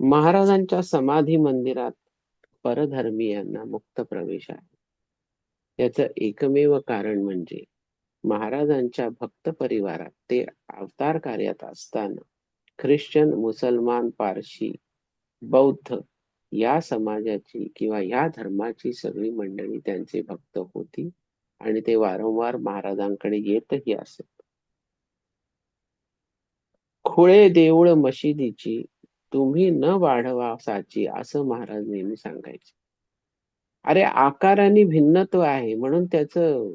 महाराजांच्या समाधी मंदिरात परधर्मीयांना मुक्त प्रवेश आहे. याच एकमेव कारण म्हणजे महाराजांच्या भक्त परिवारात ते अवतार कार्यात असताना ख्रिश्चन मुसलमान पारशी बौद्ध या समाजाची किंवा या धर्माची सगळी मंडळी त्यांचे भक्त होती आणि ते वारंवार महाराजांकडे येतही असत खुळे देऊळ मशिदीची तुम्ही न वाढवा साची असं महाराज नेहमी सांगायचे. अरे आकाराने भिन्नत्व आहे म्हणून त्याचं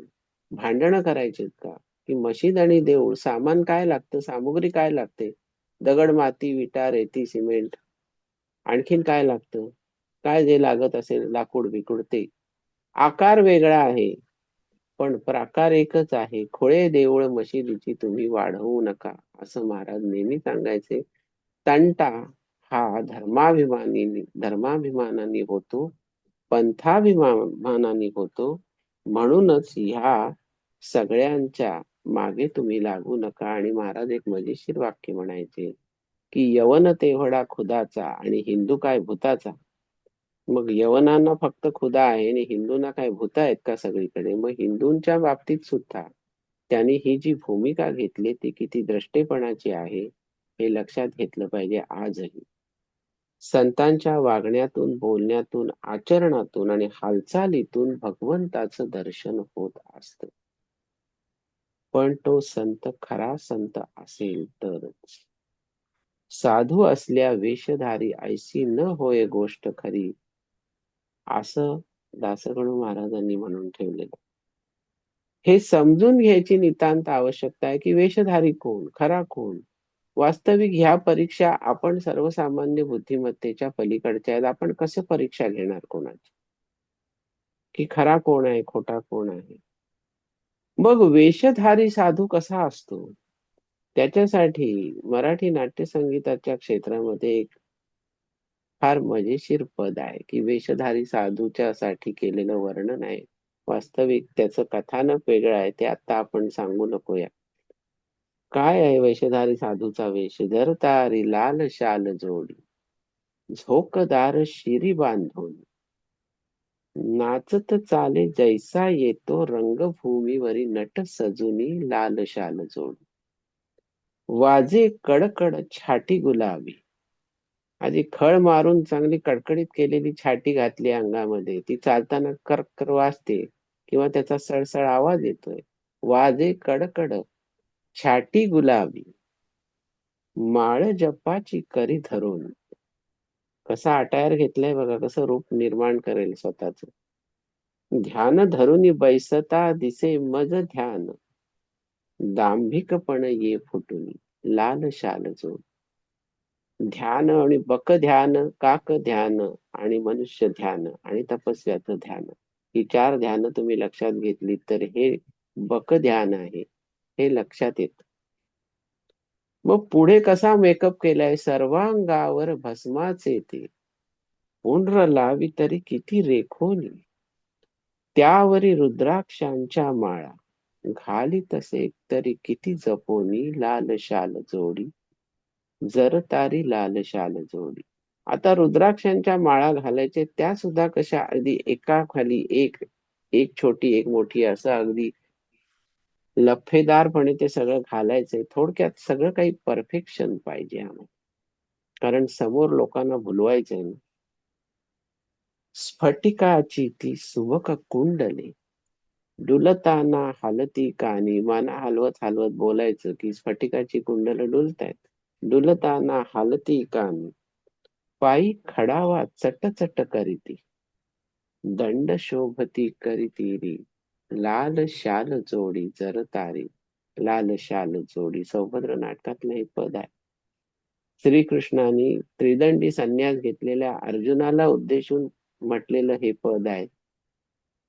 भांडणं करायचे का? की मशीद आणि देऊळ सामान काय लागतं सामुग्री काय लागते? दगड माती विटा रेती सिमेंट आणखीन काय लागतं? काय जे लागत असेल लाकूड बिकूड ते. आकार वेगळा आहे पण प्रकार एकच आहे. खोळे देऊळ मशिदीची तुम्ही वाढवू नका असं महाराज नेहमी सांगायचे. तंटा हा धर्माभिमानी धर्माभिमानाने होतो पंथाभिमानाने होतो म्हणूनच ह्या सगळ्यांच्या मागे तुम्ही लागू नका. आणि महाराज एक मजेशीर वाक्य म्हणायचे की यवन तेवढा खुदाचा आणि हिंदू काय भूताचा? मग यवनांना फक्त खुदा आहे आणि हिंदूंना काय भूत आहेत का सगळीकडे? मग हिंदूंच्या बाबतीत सुद्धा त्यांनी ही जी भूमिका घेतली ती किती द्रष्टेपणाची आहे हे लक्षात घेतलं पाहिजे आजही. संतांच्या वागण्यातून बोलण्यातून आचरणातून आणि हालचालीतून भगवंताचं दर्शन होत असत. पण तो संत खरा संत असेल तरच. साधू असल्या वेशधारी ऐशी न होय गोष्ट खरी असं दासगणू महाराजांनी म्हणून ठेवलेलं. हे समजून घ्यायची नितांत आवश्यकता आहे की वेशधारी कोण खरा कोण? वास्तविक ह्या परीक्षा आपण सर्वसामान्य बुद्धिमत्तेच्या पलीकडच्या आहेत. आपण कसं परीक्षा घेणार कोणाची? की खरा कोण आहे खोटा कोण आहे? मग वेशधारी साधू कसा असतो? त्याच्यासाठी मराठी नाट्यसंगीताच्या क्षेत्रामध्ये एक फार मजेशीर पद आहे की वेशधारी साधूच्या साठी केलेलं वर्णन आहे. वास्तविक त्याचं कथानक वेगळं आहे ते आता आपण सांगू नकोया. काय आहे वेशधारी साधूचा वेश धरतारी लाल शाल जोडी झोकदार शिरी बांधून. नाचत चाले जैसा येतो रंगभूमीवरी नट सजुनी लाल शाल जोडी. वाजे कडकड छाटी गुलाबी. आधी खळ मारून चांगली कडकडीत केलेली छाटी घातली अंगामध्ये. ती चालताना कर्कर वाजते किंवा त्याचा सळसळ आवाज येतोय. वाजे कडकड छाटी गुलाबी माळ जपाची करी धरून. कसा अटायर घेतलाय बघा कसं रूप निर्माण करेल स्वतःच. ध्यान धरून बैसता दिसे मज ध्यान. दांभिकपण ये फुटून लाल शाल जो ध्यान आणि बक ध्यान काक ध्यान आणि मनुष्य ध्यान आणि तपस्याचं ध्यान. ही चार ध्यान तुम्ही लक्षात घेतली तर हे बक ध्यान आहे. हे लक्षात येत. मग पुढे कसा मेकअप केलाय? सर्वांगावर भस्माचे येते. पुंड्र लावी तरी किती रेखोनी. त्यावरी रुद्राक्षांच्या माळा. घाली तसे तरी किती जपोनी लाल शाल जोडी. जर तारी लाल शाल जोडी. आता रुद्राक्षांच्या माळा घालायचे त्या सुद्धा कशा? अगदी एका खाली एक एक छोटी एक मोठी असं अगदी लफेदारपणे ते सगळं घालायचंय थोडक्यात सगळं काही परफेक्शन पाहिजे आम्हाला. कारण समोर लोकांना भुलवायचंय ना. स्फटिकाची ती सुबक कुंडले. डुलताना हलती कानी. माना हलवत हलवत बोलायचं की स्फटिकाची कुंडल डुलतायत. डुलताना हलती कानी. पायी खडावा चट चट करीती. दंड शोभती करीती री. लाल शाल जोडी जर तारी. लाल शाल जोडी सौभद्र नाटकातलं हे पद आहे. श्रीकृष्णाने त्रिदंडी संन्यास घेतलेल्या अर्जुनाला उद्देशून म्हटलेलं हे पद आहे.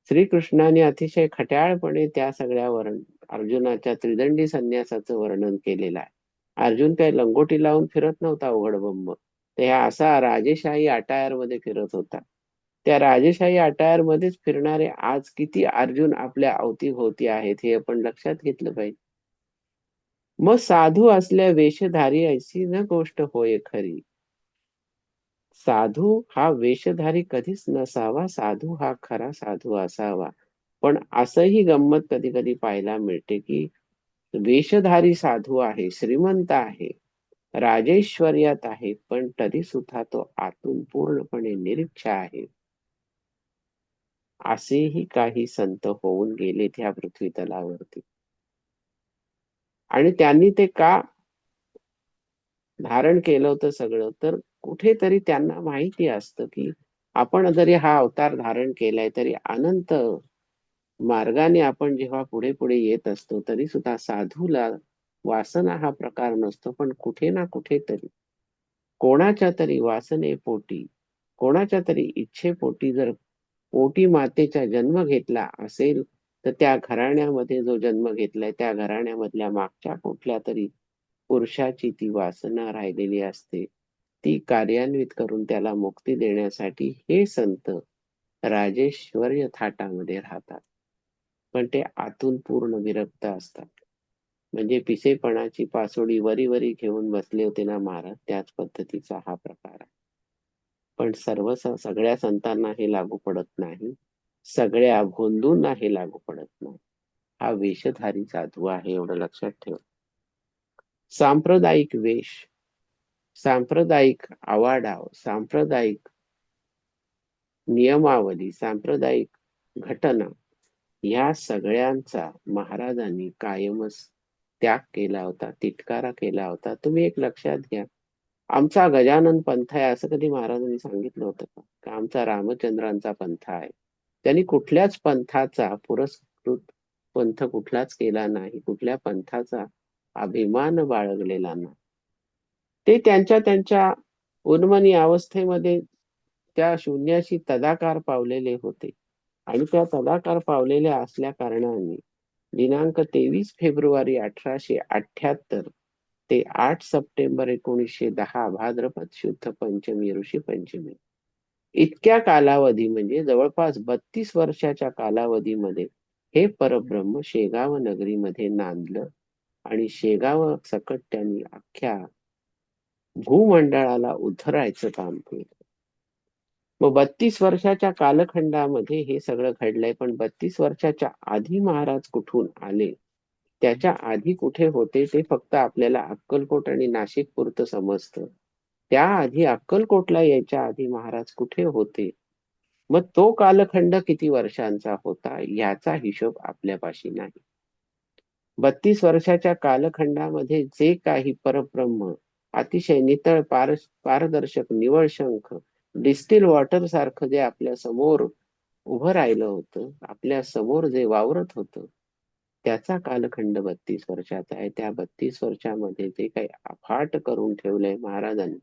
श्रीकृष्णाने अतिशय खट्याळपणे त्या सगळ्या वर्ण अर्जुनाच्या त्रिदंडी संन्यासाचं वर्णन केलेलं आहे. अर्जुन काही लंगोटी लावून फिरत नव्हता उघडबंब. ते असा राजेशाही अटायरमध्ये फिरत होता. त्या राजेशाही अटायर मध्येच फिरणारे आज किती अर्जुन आपल्या अवतीभोवती आहेत हे आपण लक्षात घेतलं पाहिजे. मग साधू असल्या वेशधारी अशी न गोष्ट होय खरी. साधू हा वेशधारी कधीच नसावा साधू हा खरा साधू असावा. पण असंही गंमत कधी कधी पाहायला मिळते की वेशधारी साधू आहे श्रीमंत आहे राजेश्वर्यात आहे पण तरी सुद्धा तो आतून पूर्णपणे निरीक्ष आहे. असेही काही संत होऊन गेले त्या पृथ्वी तलावरती आणि त्यांनी ते का धारण केलं होतं सगळं? तर कुठेतरी त्यांना माहिती असतं की आपण जरी हा अवतार धारण केलाय तरी अनंत मार्गाने आपण जेव्हा पुढे पुढे येत असतो तरी सुद्धा साधूला वासना हा प्रकार नसतो. पण कुठे ना कुठेतरी कोणाच्या तरी वासनेपोटी कोणाच्या तरी इच्छेपोटी जर पोटी मातेचा जन्म घेतला असेल तर त्या घराण्यामध्ये जो जन्म घेतलाय त्या घराण्यामधल्या मागच्या कुठल्या तरी पुरुषाची ती वासना राहिलेली असते. ती कार्यान्वित करून त्याला मुक्ती देण्यासाठी हे संत राजेश्वर्य थाटामध्ये राहतात. पण ते आतून पूर्ण विरक्त असतात. म्हणजे पिसेपणाची पासोडी वरी वरी घेऊन बसले होते ना महाराज त्याच पद्धतीचा हा प्रकार आहे. पण सर्व सगळ्या संतांना हे लागू पडत नाही. सगळ्या भोंदूंना हे लागू पडत नाही. हा वेशधारी साधू आहे एवढं लक्षात ठेव. सांप्रदायिक वेश सांप्रदायिक आवाडाव सांप्रदायिक नियमावली सांप्रदायिक घटना या सगळ्यांचा महाराजांनी कायमच त्याग केला होता तिटकारा केला होता. तुम्ही एक लक्षात घ्या. आमचा गजानन पंथ आहे असं कधी महाराजांनी सांगितलं होतं का? आमचा रामचंद्रांचा पंथ आहे? त्यांनी कुठल्याच पंथाचा पुरस्कृत पंथ कुठलाच केला नाही. कुठल्या पंथाचा अभिमान बाळगलेला नाही. ते त्यांच्या त्यांच्या उन्मनी अवस्थेमध्ये त्या शून्याशी तदाकार पावलेले होते. आणि त्या तदाकार पावलेल्या असल्या कारणाने दिनांक तेवीस फेब्रुवारी अठराशे अठ्याहत्तर ते आठ सप्टेंबर एकोणीसशे दहा भाद्रपद शुद्ध पंचमी ऋषी पंचमी. इतक्या कालावधी म्हणजे जवळपास बत्तीस वर्षाच्या कालावधीमध्ये हे परब्रह्म शेगाव नगरीमध्ये नांदलं आणि शेगाव सकट त्यांनी अख्ख्या भूमंडळाला उधरायचं काम केलं. मग बत्तीस वर्षाच्या कालखंडामध्ये हे सगळं घडलंय पण बत्तीस वर्षाच्या आधी महाराज कुठून आले? त्याच्या आधी कुठे होते ते फक्त आपल्याला अक्कलकोट आणि नाशिक पुरतं समजतं. त्याआधी अक्कलकोटला यायच्या आधी महाराज कुठे होते? मग तो कालखंड किती वर्षांचा होता याचा हिशोब आपल्यापाशी नाही. बत्तीस वर्षाच्या कालखंडामध्ये जे काही परब्रह्म अतिशय नितळ पार पारदर्शक निवळ शंख डिस्टिल वॉटर सारखं जे आपल्यासमोर उभं राहिलं होतं आपल्यासमोर जे वावरत होतं त्याचा कालखंड बत्तीस वर्षाचा आहे. त्या बत्तीस वर्षामध्ये जे काही अफाट करून ठेवलंय महाराजांनी.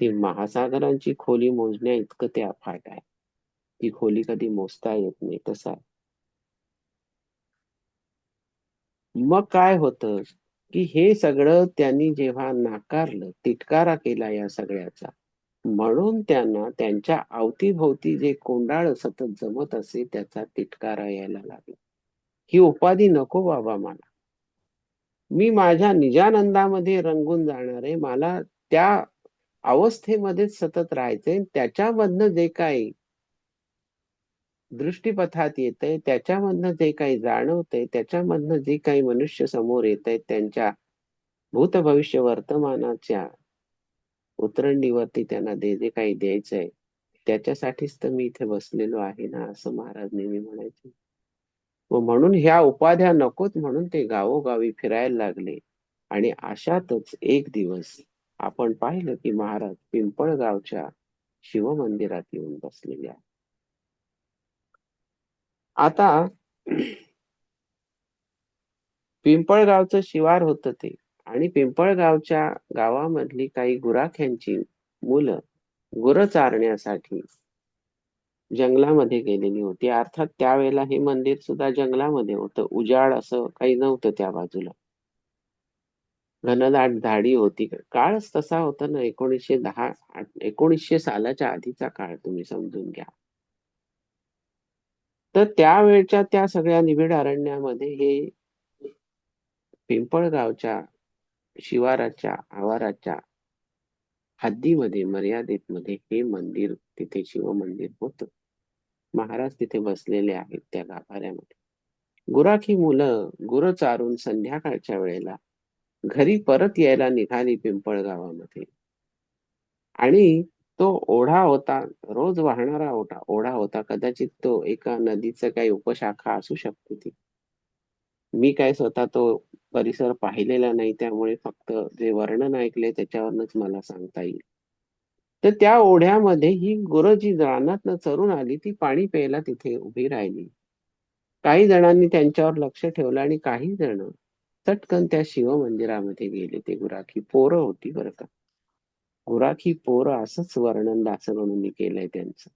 ते महासागरांची खोली मोजण्या इतकं ते अफाट आहे. ती खोली कधी मोजता येत नाही तसा मग काय होतं की हे सगळं त्यांनी जेव्हा नाकारलं तिटकारा केला या सगळ्याचा. म्हणून त्यांना त्यांच्या अवतीभोवती जे कोंडाळ सतत जमत असे त्याचा तिटकारा यायला लागला. ही उपाधी नको बाबा मला. मी माझ्या निजानंदामध्ये रंगून जाणार आहे. मला त्या अवस्थेमध्येच सतत राहायचंय. त्याच्यामधनं जे काही दृष्टीपथात येत आहे त्याच्यामधनं जे काही जाणवतंय त्याच्यामधनं जे काही मनुष्य समोर येत आहेत त्यांच्या भूत भविष्य वर्तमानाच्या उतरंडीवरती त्यांना जे जे काही द्यायचंय त्याच्यासाठीच तर मी इथे बसलेलो आहे ना असं महाराज नेहमी म्हणायचे. व म्हणून ह्या उपाध्या नकोत म्हणून ते गावोगावी फिरायला लागले. आणि अशातच एक दिवस आपण पाहिलं की महाराज पिंपळगावच्या शिवमंदिरात येऊन बसलेले आहे आता पिंपळगावचं शिवार होतं ते. आणि पिंपळगावच्या गावामधली काही गुराख्यांची मुलं गुरं चारण्यासाठी जंगलामध्ये गेलेली होती. अर्थात त्यावेळेला हे मंदिर सुद्धा जंगलामध्ये होतं. उजाड असं काही नव्हतं त्या बाजूला. घनदाट झाडी होती. काळच तसा होता ना. एकोणीसशे दहा एकोणीसशे सालाच्या आधीचा काळ तुम्ही समजून घ्या. तर त्यावेळच्या त्या सगळ्या निबिड अरण्यामध्ये हे पिंपळगावच्या शिवाराच्या आवाराच्या हद्दीमध्ये मर्यादेत मध्ये हे मंदिर तिथे शिव मंदिर होतं. महाराज तिथे बसलेले आहेत त्या गाभाऱ्यामध्ये. गुराखी मुलं गुरं चारून संध्याकाळच्या वेळेला घरी परत यायला निघाली पिंपळगावामध्ये. आणि तो ओढा होता रोज वाहणारा ओढा ओढा होता. कदाचित तो एका नदीचं काही उपशाखा असू शकते ती. मी काय स्वतः तो परिसर पाहिलेला नाही त्यामुळे फक्त जे वर्णन ऐकले त्याच्यावरनच मला सांगता येईल. तर त्या ओढ्यामध्ये ही गुरं जी रानातनं चरून आली ती पाणी प्यायला तिथे उभी राहिली. काही जणांनी त्यांच्यावर लक्ष ठेवलं आणि काही जण चटकन त्या शिव मंदिरामध्ये गेले. ते गुराखी पोरं होती बरं का. गुराखी पोरं असंच वर्णन दासगणूंनी केलंय त्यांचं.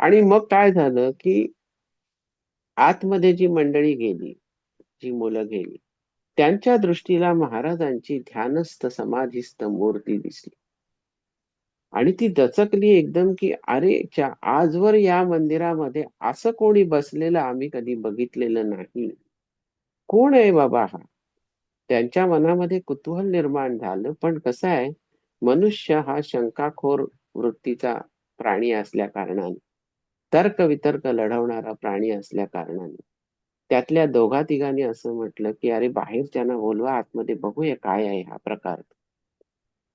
आणि मग काय झालं की आतमध्ये जी मंडळी गेली जी मुलं गेली त्यांच्या दृष्टीला महाराजांची ध्यानस्थ समाधीस्थ मूर्ती दिसली. आणि ती दचकली एकदम की अरे च्या आजवर या मंदिरामध्ये असं कोणी बसलेलं आम्ही कधी बघितलेलं नाही. कोण आहे बाबा हा? त्यांच्या मनामध्ये कुतूहल निर्माण झालं पण कसं आहे मनुष्य हा शंकाखोर वृत्तीचा प्राणी असल्या कारणाने तर्क वितर्क लढवणारा प्राणी असल्या कारणाने. त्यातल्या दोघा तिघांनी असं म्हटलं की अरे बाहेर त्यांना बोलवा आतमध्ये बघूया काय आहे हा प्रकार.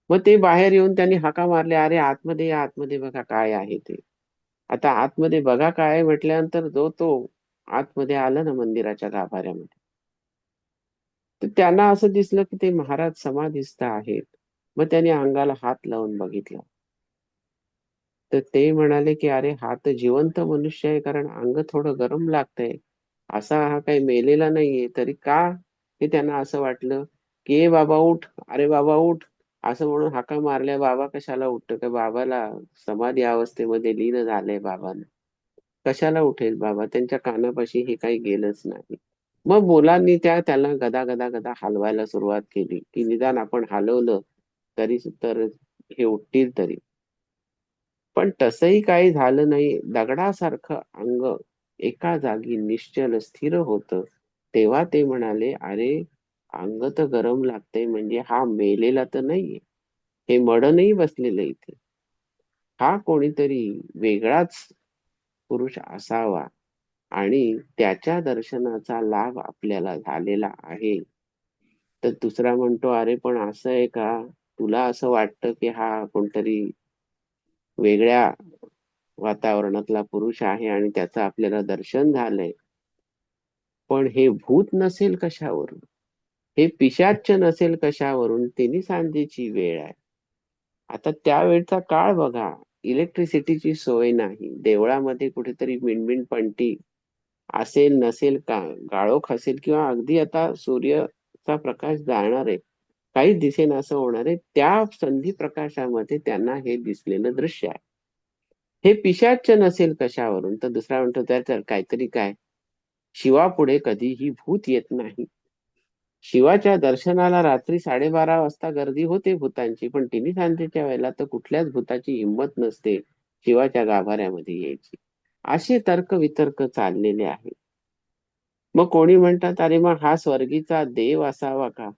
मग ते बाहेर येऊन त्यांनी हाका मारल्या अरे आतमध्ये या आतमध्ये बघा काय आहे ते. आता आतमध्ये बघा काय म्हटल्यानंतर जो तो आतमध्ये आला ना मंदिराच्या गाभाऱ्यामध्ये. तर त्यांना असं दिसलं की ते महाराज समाधिस्थ आहेत. मग त्याने अंगाला हात लावून बघितला. तर ते म्हणाले की अरे हा तर जिवंत मनुष्य आहे कारण अंग थोडं गरम लागतंय. असा हा काही मेलेला नाहीये. तरी का हे त्यांना असं वाटलं की ए बाबा उठ अरे बाबा उठ. असं म्हणून हाका मारल्या बाबा कशाला उठत? का बाबाला समाधी अवस्थेमध्ये लीन झालंय बाबांना. कशाला उठेल बाबा? त्यांच्या कानापाशी हे काही गेलंच नाही. मग मुलांनी त्या त्याला गदा गदा गदा हलवायला सुरुवात केली की निदान आपण हलवलं तरी तर हे उठतील तरी. पण तसंही काही झालं नाही. दगडासारखं अंग एका जागी निश्चल स्थिर होत. तेव्हा ते म्हणाले अरे अंग तर गरम लागतंय म्हणजे हा मेलेला तर नाहीये. हे मडनही बसलेलं इथे. हा कोणीतरी वेगळाच पुरुष असावा आणि त्याच्या दर्शनाचा लाभ आपल्याला झालेला आहे. तर दुसरा म्हणतो अरे पण असं आहे का? तुला असं वाटतं की हा कोणतरी वेगळ्या वातावरणातला पुरुष आहे आणि त्याचं आपल्याला दर्शन झालंय. पण हे भूत नसेल कशावरून? हे पिशाच नसेल कशावरून? तिन्ही सांजेची वेळ आहे. आता त्यावेळचा काळ बघा. इलेक्ट्रिसिटीची सोय नाही. देवळामध्ये कुठेतरी मिणमिण पंटी असेल नसेल का गाळोख असेल किंवा अगदी आता सूर्यचा प्रकाश जाणार आहे काहीच दिसेन असं होणार आहे त्या संधी प्रकाशामध्ये त्यांना हे दिसलेलं दृश्य आहे. हे पिशाच नसेल कशावरून? तर दुसरा म्हणतो तर काहीतरी काय शिवापुढे कधीही भूत येत नाही. शिवाच्या दर्शनाला रात्री साडेबारा वाजता गर्दी होते भूतांची पण तिन्ही सांजेच्या वेळेला तर कुठल्याच भूताची हिंमत नसते शिवाच्या गाभाऱ्यामध्ये यायची. असे तर्क वितर्क चाललेले आहेत मग कोणी म्हणतात अरे मग हा स्वर्गीचा देव असावा का?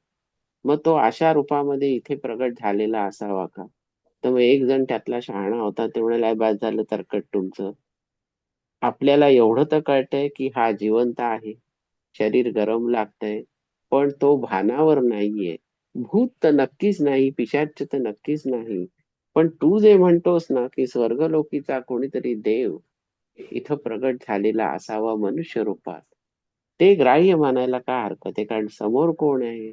मग तो अशा रूपामध्ये इथे प्रगट झालेला असावा का? तर मग एक जण त्यातला शहाणा होता ते म्हणाला बाद झालं तरकट तुमचं. आपल्याला एवढं तर कळतंय की हा जिवंत आहे शरीर गरम लागतंय पण तो भानावर नाहीये. भूत तर नक्कीच नाही पिशाच तर नक्कीच नाही. पण तू जे म्हणतोस ना की स्वर्गलोकीचा कोणीतरी देव इथं प्रगट झालेला असावा मनुष्य रूपात ते ग्राह्य मानायला काय हरकत आहे? कारण समोर कोण आहे?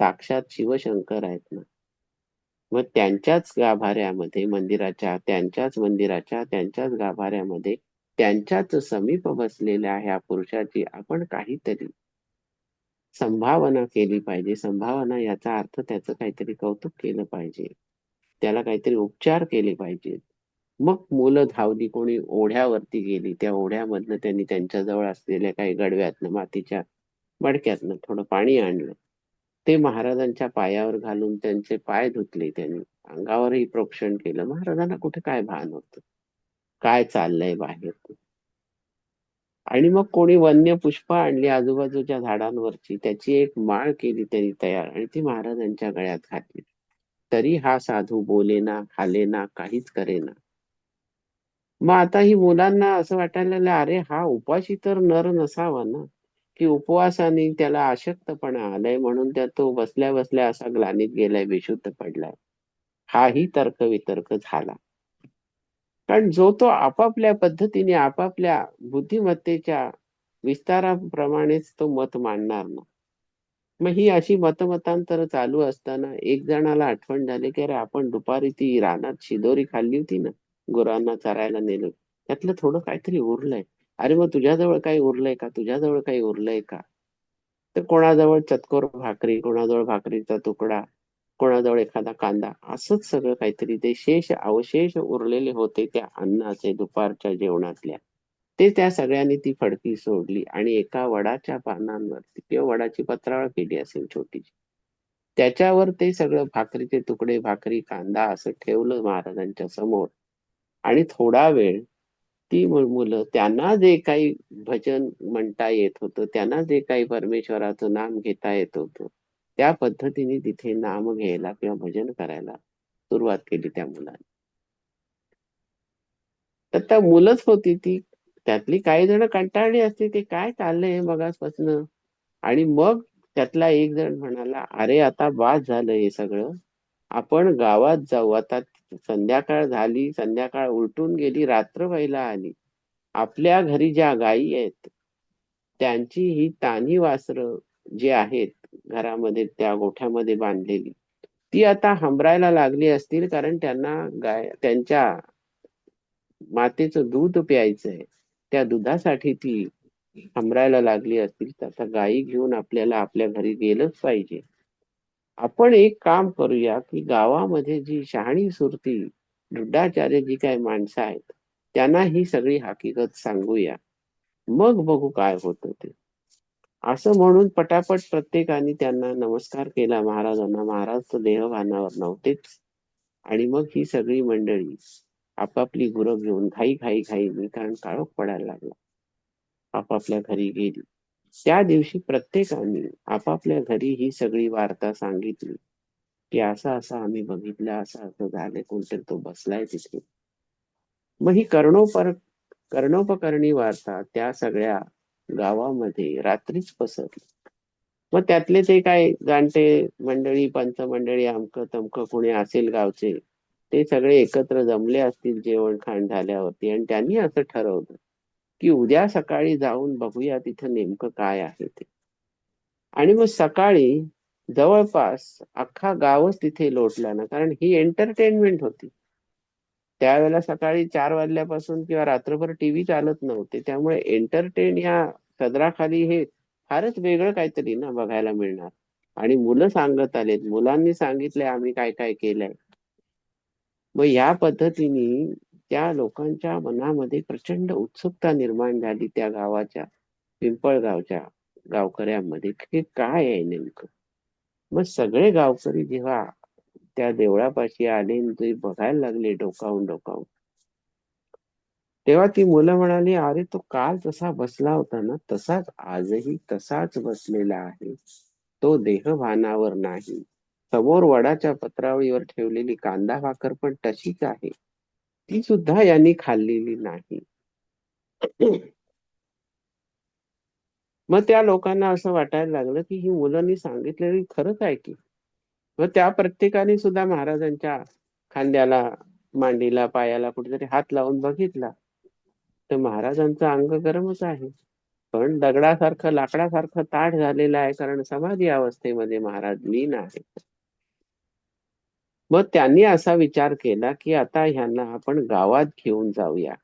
साक्षात शिवशंकर आहेत ना. मग त्यांच्याच गाभाऱ्यामध्ये मंदिराच्या त्यांच्याच मंदिराच्या त्यांच्याच गाभाऱ्यामध्ये त्यांच्याच समीप बसलेल्या ह्या पुरुषाची आपण काहीतरी संभावना केली पाहिजे. संभावना याचा अर्थ त्याचं काहीतरी कौतुक केलं पाहिजे. त्याला काहीतरी उपचार केले पाहिजेत. मग मुलं धावली कोणी ओढ्यावरती गेली त्या ओढ्यामधनं त्यांनी त्यांच्या जवळ असलेल्या काही गडव्यातनं मातीच्या मडक्यातनं थोडं पाणी आणलं. ते महाराजांच्या पायावर घालून त्यांचे पाय धुतले त्यांनी. अंगावरही प्रोक्षण केलं. महाराजांना कुठे काय भान होत? काय चाललंय बाहेर? आणि मग कोणी वन्य पुष्प आणली आजूबाजूच्या झाडांवरची त्याची एक माळ केली त्यांनी तयार आणि ती महाराजांच्या गळ्यात घातली. तरी हा साधू बोलेना खालेना काहीच करेना. मग आता ही मुलांना असं वाटायला अरे हा उपाशी तर नर नसावा ना. की उपवासाने त्याला अशक्तपणा आलाय म्हणून त्या तो बसल्या बसल्या असा ग्लानीत गेलाय बेशुद्ध पडलाय. हाही तर्क वितर्क झाला. कारण जो तो आपापल्या पद्धतीने आपापल्या बुद्धिमत्तेच्या विस्ताराप्रमाणेच तो मत मांडणार ना. मग ही अशी मतमतांतर चालू असताना एक जणाला आठवण झाली की अरे आपण दुपारी ती रानात शिदोरी खाल्ली होती ना गुरांना चरायला नेलो. त्यातलं थोडं काहीतरी उरलंय. अरे मग तुझ्याजवळ काही उरलंय का? तुझ्याजवळ काही उरलंय का? तर कोणाजवळ चतकोर भाकरी कोणाजवळ भाकरीचा तुकडा कोणाजवळ एखादा कांदा असंच सगळं काहीतरी. ते शेष अवशेष उरलेले होते त्या अन्नाचे दुपारच्या जेवणातल्या. ते त्या सगळ्यांनी ती फडकी सोडली आणि एका वडाच्या पानांवरती किंवा वडाची पत्रावळ केली असेल छोटीशी. त्याच्यावर ते सगळं भाकरीचे तुकडे भाकरी कांदा असं ठेवलं महाराजांच्या समोर. आणि थोडा वेळ ती मुलं. त्यांना जे काही भजन म्हणता येत होतं त्यांना जे काही परमेश्वराचं नाम घेता येत होतं त्या पद्धतीने तिथे नाम घ्यायला किंवा भजन करायला सुरुवात केली त्या मुलांनी. तर त्या मुलंच होती ती. त्यातली काही जण कंटाळली असते ते काय चाललंय मगासपासून आणि मग त्यातला एक जण म्हणाला अरे आता बाद झालं हे सगळं. आपण गावात जाऊ. आता संध्याकाळ झाली संध्याकाळ उलटून गेली रात्र व्हायला आली. आपल्या घरी ज्या गायी आहेत त्यांची ही तानी वासर जे आहेत घरामध्ये त्या गोठ्यामध्ये बांधलेली ती आता हंबरायला लागली असतील कारण त्यांना गाय त्यांच्या मातेचं दूध प्यायचंय. त्या दुधासाठी ती हंबरायला लागली असतील. तर आता गायी घेऊन आपल्याला आपल्या घरी गेलंच पाहिजे. आपण एक काम करूया की गावामध्ये जी शहाणी सुरती वृद्धाचार्य जी काही माणसं आहेत त्यांना ही सगळी हकीकत सांगूया. मग बघू काय होत ते. असं म्हणून पटापट प्रत्येकाने त्यांना नमस्कार केला महाराजांना. महाराज देहभानावर नव्हतेच. आणि मग ही सगळी मंडळी आपापली गुरं घेऊन घाई घाई घाई मी कारण काळोख पडायला लागला. आपापल्या घरी गेली. त्या दिवशी प्रत्येकाने आपापल्या घरी ही सगळी वार्ता सांगितली. की असं असं आम्ही बघितलं असं असं झालं कोणतरी तो बसलाय तिथे. मग ही कर्णोपर कर्णोपकरणी वार्ता त्या सगळ्या गावामध्ये रात्रीच पसरली. मग त्यातले ते काय जाणते मंडळी पंच मंडळी अमक तमक कोणी असेल गावचे ते सगळे एकत्र जमले असतील जेवण खाण झाल्यावरती आणि त्यांनी असं ठरवलं. की उद्या सकाळी जाऊन बघूया तिथं नेमकं काय आहे ते. आणि मग सकाळी जवळपास अख्खा गावच तिथे लोटला ना कारण ही एंटरटेनमेंट होती. त्यावेळेला सकाळी चार वाजल्यापासून किंवा रात्रभर टीव्ही चालत नव्हते त्यामुळे एंटरटेन या सदराखाली हे फारच वेगळं काहीतरी ना बघायला मिळणार. आणि मुलं सांगत आलेत मुलांनी सांगितलंय आम्ही काय काय केलंय. मग या पद्धतीने त्या लोकांच्या मनामध्ये प्रचंड उत्सुकता निर्माण झाली त्या गावाच्या पिंपळगावच्या गावकऱ्यांमध्ये. हे काय आहे नेमकं? मग सगळे गावकरी जेव्हा त्या देवळापाशी आले ते बघायला लागले डोकावून डोकावून तेव्हा ती मुलं म्हणाली अरे तो काल तसा बसला होता ना तसाच आजही तसाच बसलेला आहे. तो देहभानावर नाही. समोर वडाच्या पत्रावळीवर ठेवलेली कांदा भाकर पण तशीच आहे. ती सुद्धा यांनी खाल्लेली नाही. मग त्या लोकांना असं वाटायला लागलं की ही मुलांनी सांगितलेली खरंच आहे की. मग त्या प्रत्येकाने सुद्धा महाराजांच्या खांद्याला मांडीला पायाला कुठेतरी हात लावून बघितला. तर महाराजांचं अंग गरमच आहे. पण दगडासारखं लाकडासारखं ताठ झालेलं आहे कारण समाधी अवस्थेमध्ये महाराज लीन आहेत. मग त्यांनी असा विचार केला की आता ह्यांना आपण गावात घेऊन जाऊया.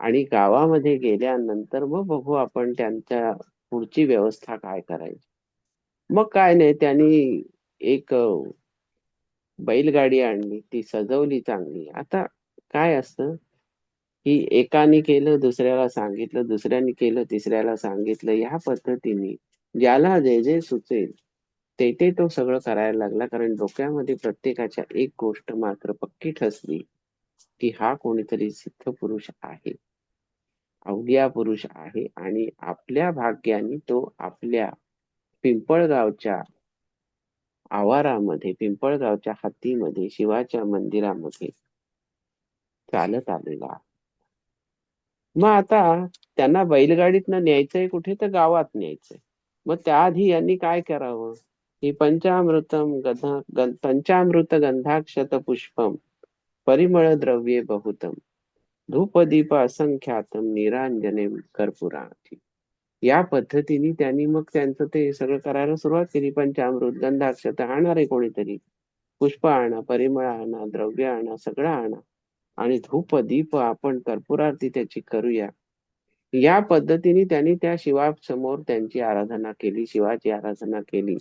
आणि गावामध्ये गेल्यानंतर मग बघू आपण त्यांच्या पुढची व्यवस्था काय करायची. मग काय नाही त्यांनी एक बैलगाडी आणली ती सजवली चांगली. आता काय असतं? की एकाने केलं दुसऱ्याला सांगितलं दुसऱ्याने केलं तिसऱ्याला सांगितलं या पद्धतीने ज्याला जे जे सुचेल ते ते तो सगळं करायला लागला कारण डोक्यामध्ये प्रत्येकाच्या एक गोष्ट मात्र पक्की ठसली की हा कोणीतरी सिद्ध पुरुष आहे. अवघ्या पुरुष आहे आणि आपल्या भाग्याने तो आपल्या पिंपळगावच्या आवारामध्ये पिंपळगावच्या हत्तीमध्ये शिवाच्या मंदिरामध्ये चालत आलेला मग आता त्यांना बैलगाडीतनं न्यायचंय कुठे? तर गावात न्यायचंय. मग त्याआधी यांनी काय करावं? ही पंचामृतम गधा पंचामृत गंधाक्षत पुष्पम परिमळ द्रव्ये बहुतम। धूपदीप असंख्यातम निरांजने कर्पुराठी या पद्धतीने त्यांनी मग त्यांचं ते सगळं करायला सुरुवात केली. पंचामृत गंधाक्षत आणणारे कोणीतरी. पुष्प आणा परिमळ आणा द्रव्य आणा सगळं आणा. आणि धूप दीप आपण कर्पुरारती त्याची करूया. या पद्धतीने त्यांनी त्या शिवा समोर त्यांची आराधना केली शिवाची आराधना केली.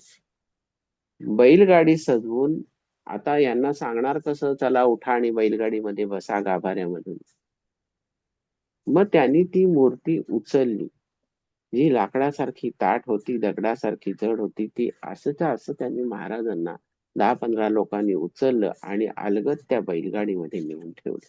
बैलगाडी सजवून आता यांना सांगणार कसं चला उठा आणि बैलगाडीमध्ये बसा गाभाऱ्यामधून. मग त्यांनी ती मूर्ती उचलली. जी लाकडासारखी ताट होती दगडासारखी जड होती ती असंच्या असं त्यांनी महाराजांना दहा पंधरा लोकांनी उचललं आणि अलगत त्या बैलगाडीमध्ये नेऊन ठेवलं.